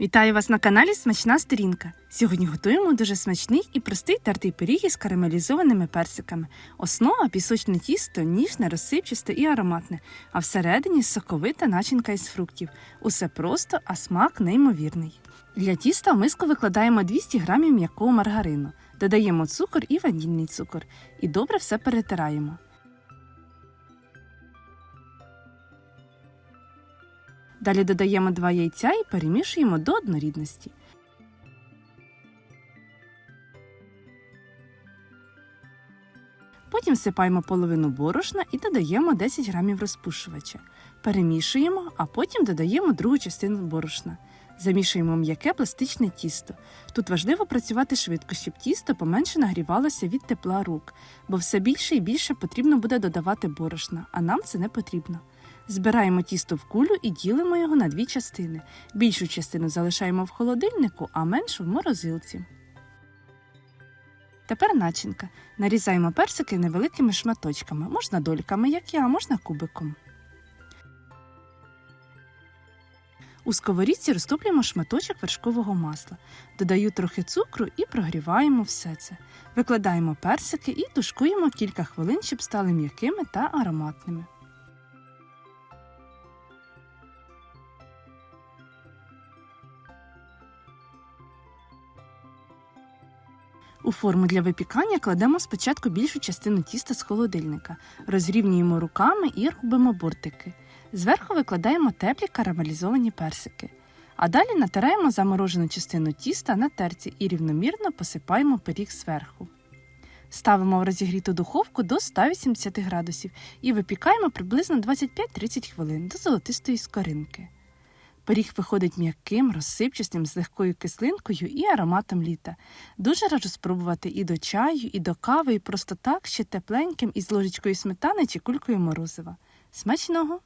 Вітаю вас на каналі Смачна сторінка. Сьогодні готуємо дуже смачний і простий тертий пиріг із карамелізованими персиками. Основа пісочне тісто, ніжне, розсипчасте і ароматне, а всередині соковита начинка із фруктів. Усе просто, а смак неймовірний. Для тіста в миску викладаємо 200 г м'якого маргарину, додаємо цукор і ванільний цукор і добре все перетираємо. Далі додаємо два яйця і перемішуємо до однорідності. Потім всипаємо половину борошна і додаємо 10 грамів розпушувача. Перемішуємо, а потім додаємо другу частину борошна. Замішуємо м'яке пластичне тісто. Тут важливо працювати швидко, щоб тісто поменше нагрівалося від тепла рук, бо все більше і більше потрібно буде додавати борошна, а нам це не потрібно. Збираємо тісто в кулю і ділимо його на дві частини. Більшу частину залишаємо в холодильнику, а меншу в морозилці. Тепер начинка. Нарізаємо персики невеликими шматочками, можна дольками, як я, а можна кубиком. У сковорідці розтоплюємо шматочок вершкового масла. Додаю трохи цукру і прогріваємо все це. Викладаємо персики і тушкуємо кілька хвилин, щоб стали м'якими та ароматними. У форму для випікання кладемо спочатку більшу частину тіста з холодильника, розрівнюємо руками і робимо бортики. Зверху викладаємо теплі карамелізовані персики. А далі натираємо заморожену частину тіста на терці і рівномірно посипаємо пиріг зверху. Ставимо в розігріту духовку до 180 градусів і випікаємо приблизно 25-30 хвилин до золотистої скоринки. Пиріг виходить м'яким, розсипчастим з легкою кислинкою і ароматом літа. Дуже раджу спробувати і до чаю, і до кави, і просто так ще тепленьким із ложечкою сметани чи кулькою морозива. Смачного!